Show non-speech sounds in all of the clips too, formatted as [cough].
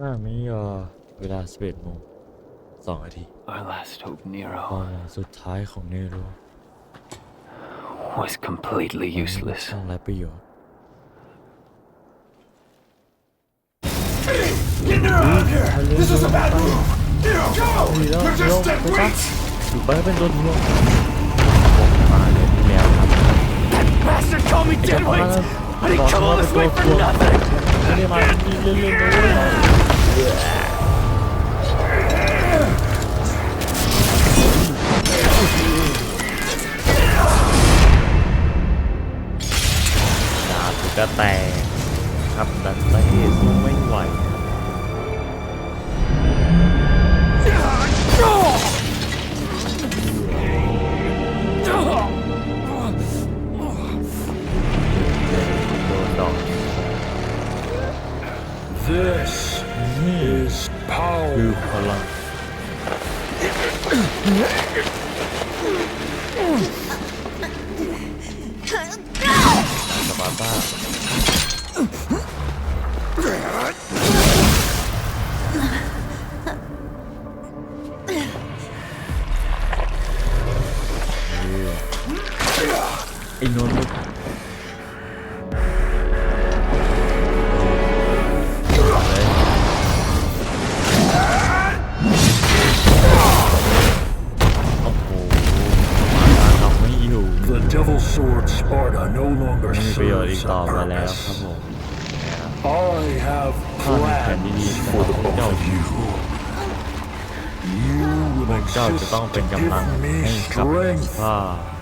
อ่าไม่ยอเวลา11โมงสองนาที Our last hope, ตอน Nero, สุดท้ายของเนโร was completely useless. ช่างไรประโยชน์ Get Nero out of here! This is a bad move! Nero, go! ดีแล้ว You're เดี๋ยว just ไป dead ซะ weight! อยู่ไปให้เป็นตัวถ่วงผมมาเดือนที่แล้วครับ Bastard called me ไอ้เจ้า dead ของ weight! นั้น I บอก didn't come ว่า all เป็น this ตัว way ถ่ว for ง nothing! ไม่ได้มาเล่นๆนะเว้ยดาบ ก็แตก enormous. The Devil's Sword Sparta no longer serves a. I have plans for the both of you. You will exist to give me strength.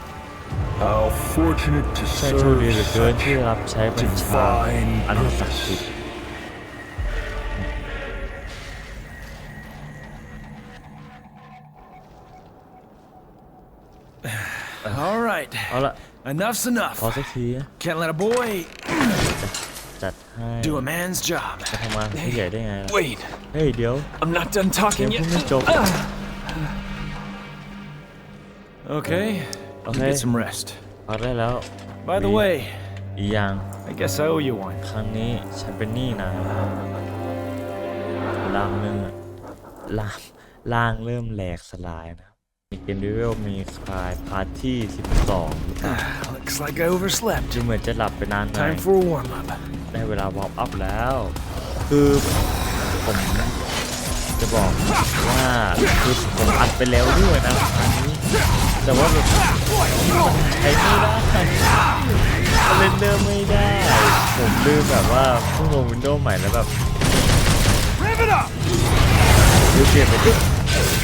ข้า How fortunate to ใช่โชค serve ดีเหลือเกิน such ที่รับใช้บัญชา divine อันศักดิ์สิท purpose. ธิ์ [sighs] All right, เอาละ enough's พอ enough. สักทีนะ Can't let a boy จัดให้ do a man's job. จะทำงานของผู้ใหญ่ได้ไงล่ะ Wait, เฮ้ยเดี๋ยว I'm not done เกม talking เพิ่ง [sighs] yet. ไม่จบ Okay, you Okay. get some rest. พักได้แล้ว By the way, อีกอย่าง I guess I owe you one. ครั้งนี้ฉันเป็นหนี้นะล่างเริ่มล่างล่างเริ่มแหลกสลายนะมีเกมดิเวลมีคลายพาร์ทที่ 12หรือเปล่า Looks like I overslept. ดูเหมือนจะหลับไปนานหน่อย Time for a warm up. ได้เวลาวอร์มอัพแล้ว คือผมจะบอกว่าคือผมอัดไปแล้วด้วยนะอันนี้ แต่ว่าแบบใช้ไม่ได้เล่นเดิมไม่ได้ ผมลืมแบบว่าเพิ่งลงวินโดว์ใหม่แล้วแบบลืมเปลี่ยนเป็น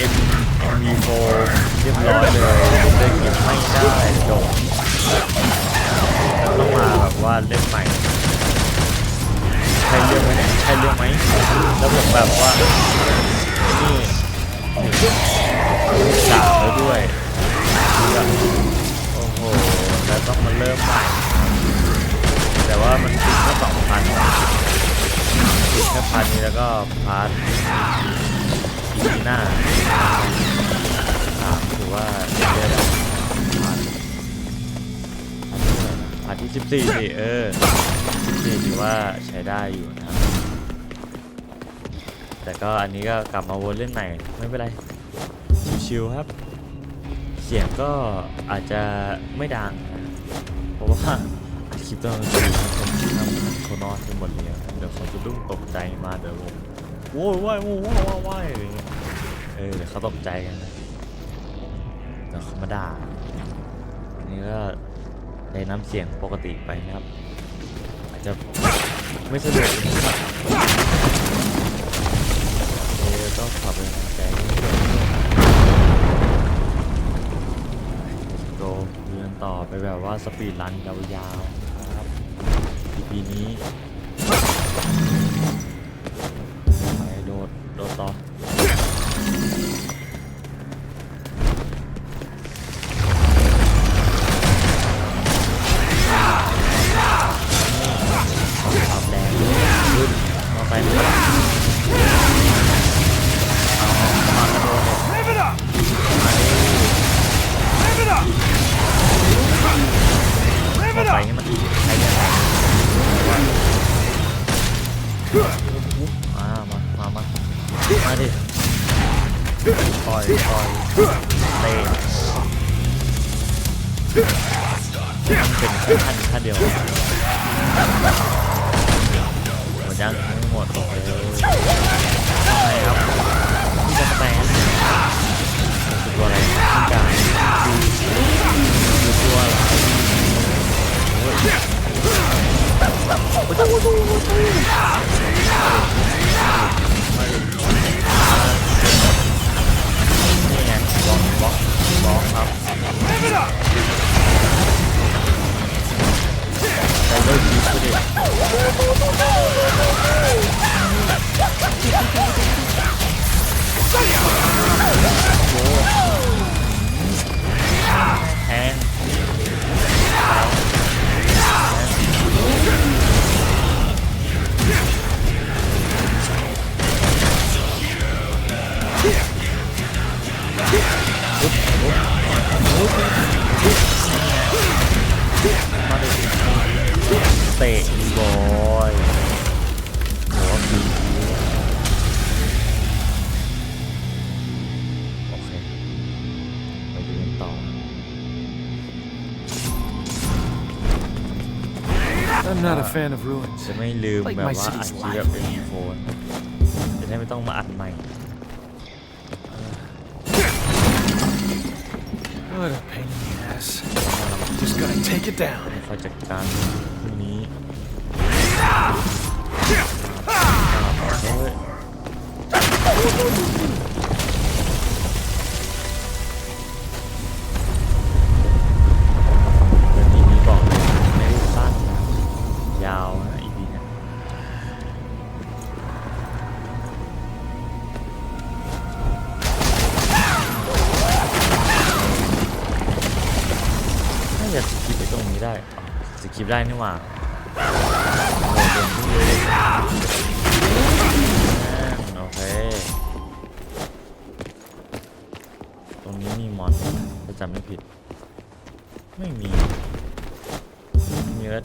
M M4 เรียบร้อยเลยเลยเก็บไม่ได้จบต้องมาแบบว่าเล่นใหม่ใช่เรื่องไหมใช่เรื่องไหมแล้วผมแบบว่านี่ แบบโอ้โห แล้วต้องมาเริ่มใหม่ แต่ว่ามันติดแค่สองพันติดแค่พันนี้แล้วก็พาร์ทปีหน้าสามถือว่าเยอะแล้วพาร์ทที่สิบสี่สิเออสิบสี่ถือว่าใช้ได้อยู่นะครับ แต่ก็อันนี้ก็กลับมาวนเล่นใหม่ ไม่เป็นไร ชิวๆครับ สียงก็อาจจะไม่ดังนะเพราะว่าอัดคลิปตอนกลางคืนนะผมทำโคนอนทั้งหมดเลยนะเดี๋ยวเขาจะดุ้งตกใจมาเดี๋ยวผมโว้ยว้ายโว้ยว้ายว้ายว้ายอะไรเงี้ยเออเดี๋ยวเขาตกใจกันนะเดี๋ยวเขามาด่าอันนี้ก็ได้น้ำเสียงปกติไปนะครับ อาจจะไม่สะดวกนะครับเออก็ขอบเป็นกใจให้ด้วยโก เดินต่อไปแบบว่าสปีดรันยาวๆครับ EP นี้ fan of ruins. จะไม่ลืมแบบว่าอัดคลิปแบบเป็นโฟนจะได้ไม่ต้องมาอัดใหม่ What a pain in the ass. Just gotta take it down. เขาจัดการพรุ่งนี้ ได้นี่หว่าโอโอเค ตรงนี้มีมอนถ้าจำไม่ผิด ไม่มี มีแล้ว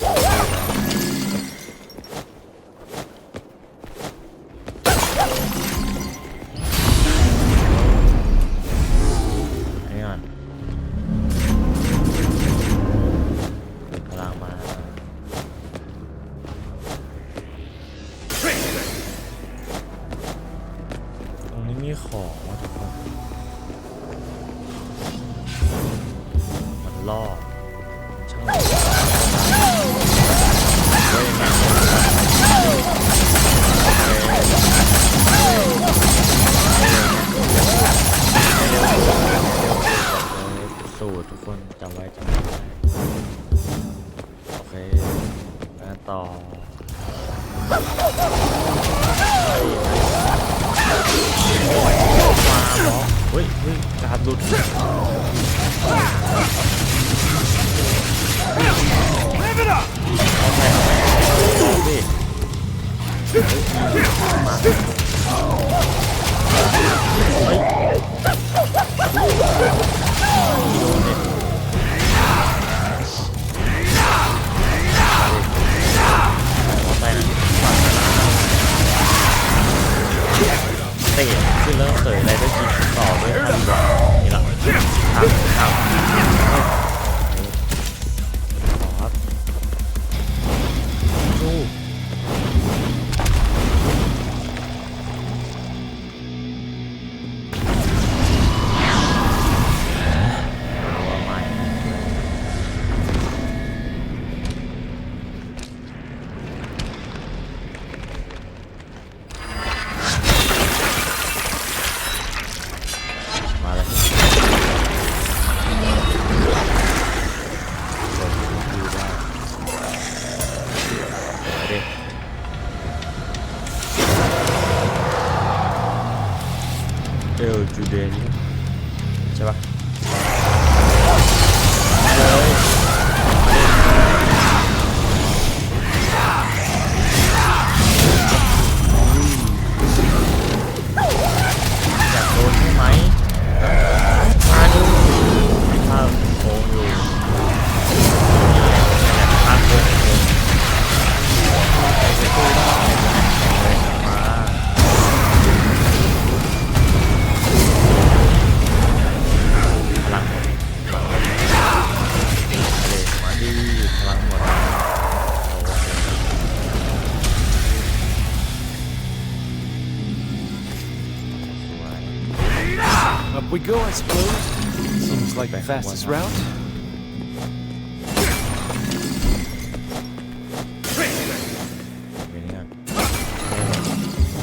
fastest route?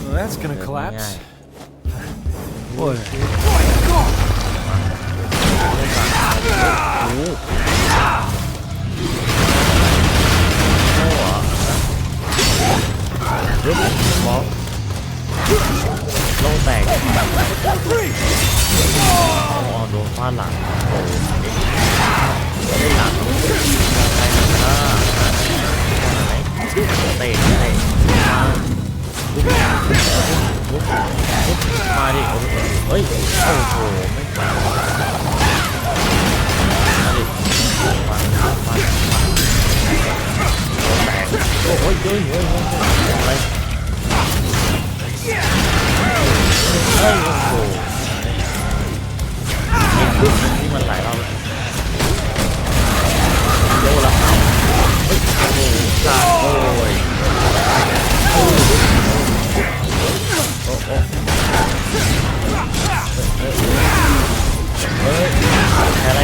Well, that's gonna collapse. Boy, นี่มันหลายรอบแล้วโยละเฮ้ยโอ้โหสาดโอ้ยโอ้โหเฮ้ยอะไร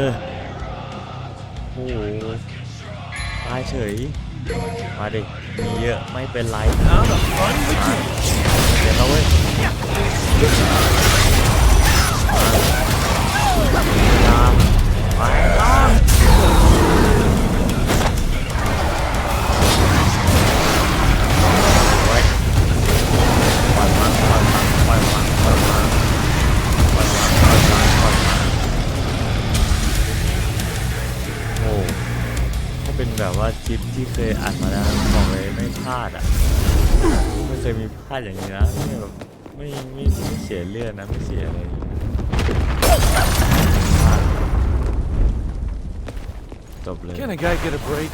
ออโอ้โหตายเฉย มาดิ มีเยอะไม่เป็นไร Now the fun begins. เดี๋ยวเราเว้ยตามไปตามไปล่อยมันปล่อยมันปล่อยมันปล่อยมันปล่อยมันปล่อยมันปล่อยมัน เป็นแบบว่าคลิปที่เคยอัดมาแล้วบอกเลยไม่พลาดอะไม่เคยมีพลาดอย่างนี้นะไม่แบบไม่ไม่ไม่เสียเลือดนะไม่เสียอะไรพลาดจบเลย Can a guy get a break?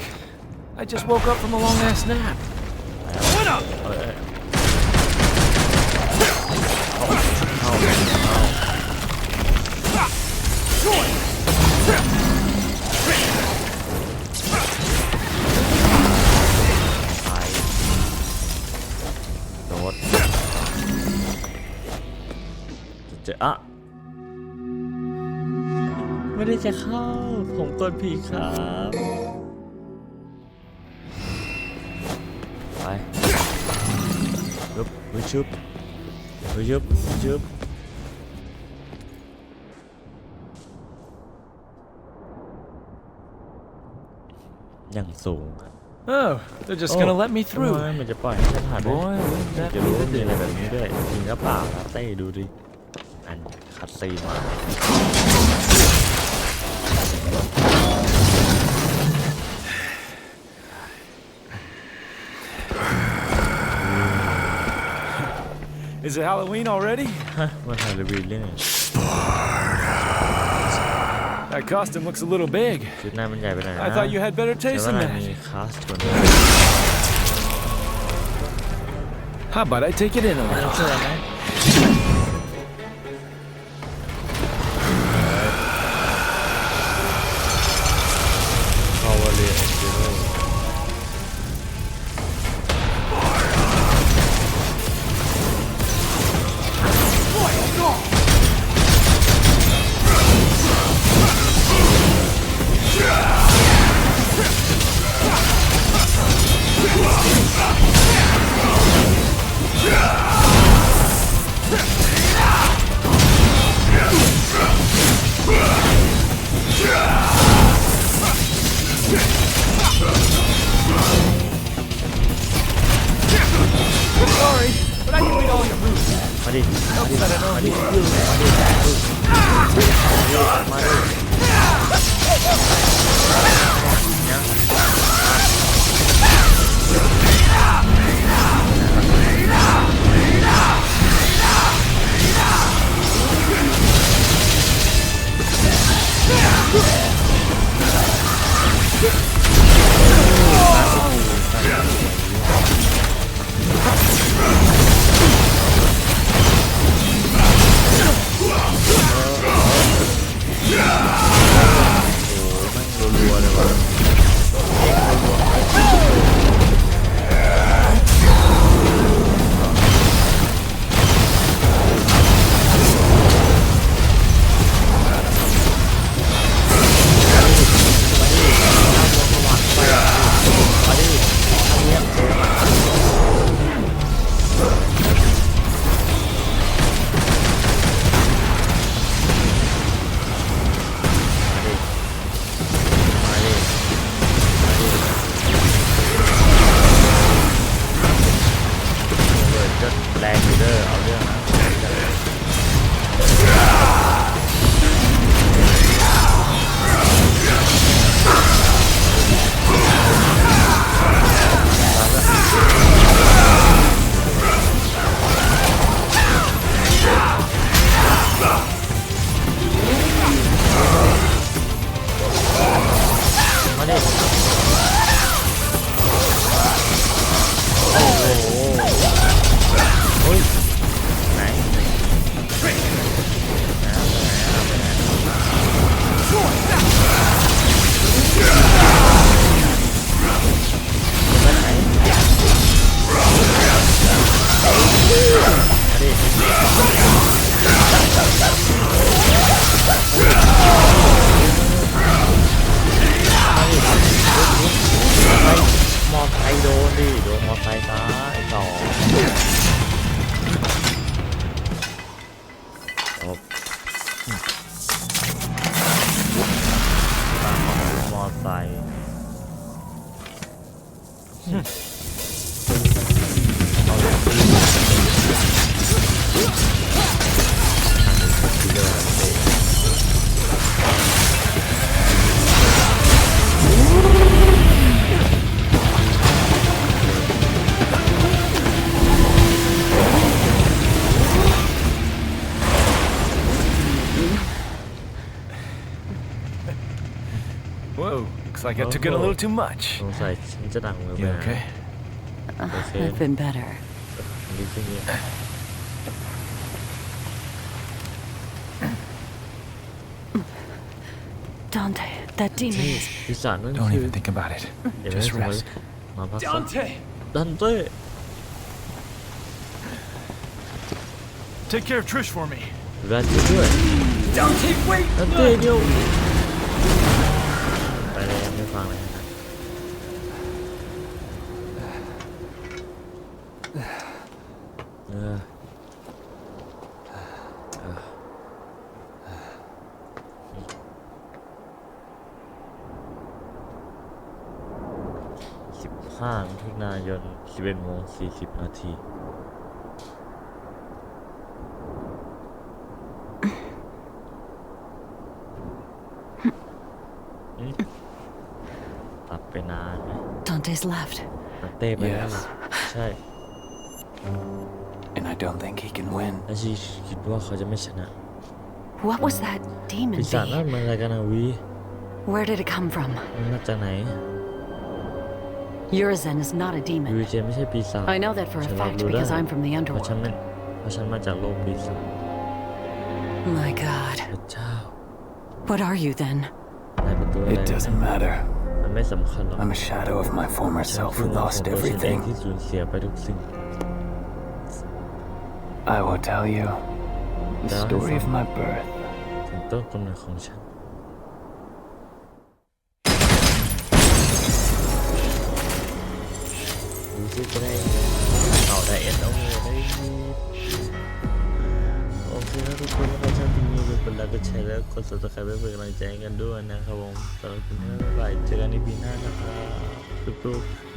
I just woke up from a long ass nap. แล้ว What up? ออะไม่ได้จะเข้า ผมกดผิดครับ ไปชุบเฮ้ยชุบเฮ้ยชุบชุบอย่างสูง Oh, they're just gonna let me ทำ through. ไมมันจะปล่อยให้ฉันผ่านด้วย Boy, wouldn't อยาก that จะ be รู้ the ว่ามีอะไร day? แบบนี้ด้วยจริงหรือเปล่าครับเต้ดูดิอัน คัดซีนมา Is it Halloween already? ฮะมันฮาโลวีนเรื่องไง That costume looks a little big. ชุดหน้ามันใหญ่ไปหน่อยนะ I thought you had better แต่ taste ว่า than นายมี that. คลาสกว่านี้ How about I take it in a ไม่ต้อง little? เชื่อไหม ดิมาดิมาดิมาดิมาดิมาดิ like I took it a little too much. สงสัยฉันจะดังมือไป You นะ okay? Okay. I've been better. ดีขึ้นเยอะ Dante, that demon ที่ is. พิสารนั่น Don't คือ even think about it. อย่าไป Just สมัย rest. มาพักสัก Dante! ดันเต้ Take care of Trish for me. ดูแลช่วยด้วย Dante, wait! ดันเต้เดียวไป เลยยังไม่ฟังเลยนะเออเออสิบห้ามิถุนายนสิบเอ็ดโมงสี่สิบนาที Dante's left. นักเต้ไปแล้ว Yes. ใช่ And I don't think he can win. และชีคิดว่าเขาจะไม่ชนะ What was that demon ปีศาจนั่น be? มันอะไรกันนะวี Where did it come from? มันมาจากไหน Urizen is not a ยู demon. เจนไม่ใช่ปีศาจ I know that for a ฉันรับ fact รู้ได้ because I'm from the เพราะฉัน underworld. ไม่เพราะฉันมาจากโลกปีศาจ My god. พระเจ้า What are you then? นายเป็นตัวอะไร It doesn't matter. มันไม่สำคัญหรอก I'm a shadow of my former ฉัน self คื who อเงาของ lost ตัวฉันเอง everything. ที่สูญเสียไปทุกสิ่ง I will tell you the Đó, story sao? of my birth. ถึงต้นกำเนิดของฉัน ดูซิจะได้เอาได้เอ็นเอาได้ โอเครับทุกคนถ้าชอบคลิปนี้อย่าลืมกดไลค์กดแชร์แล้วกด subscribe เพื่อเป็นกำลังใจให้กันด้วยนะครับผมสำหรับคลิปนี้บ๊ายบายเจอกันในปีหน้านะครับทุกๆ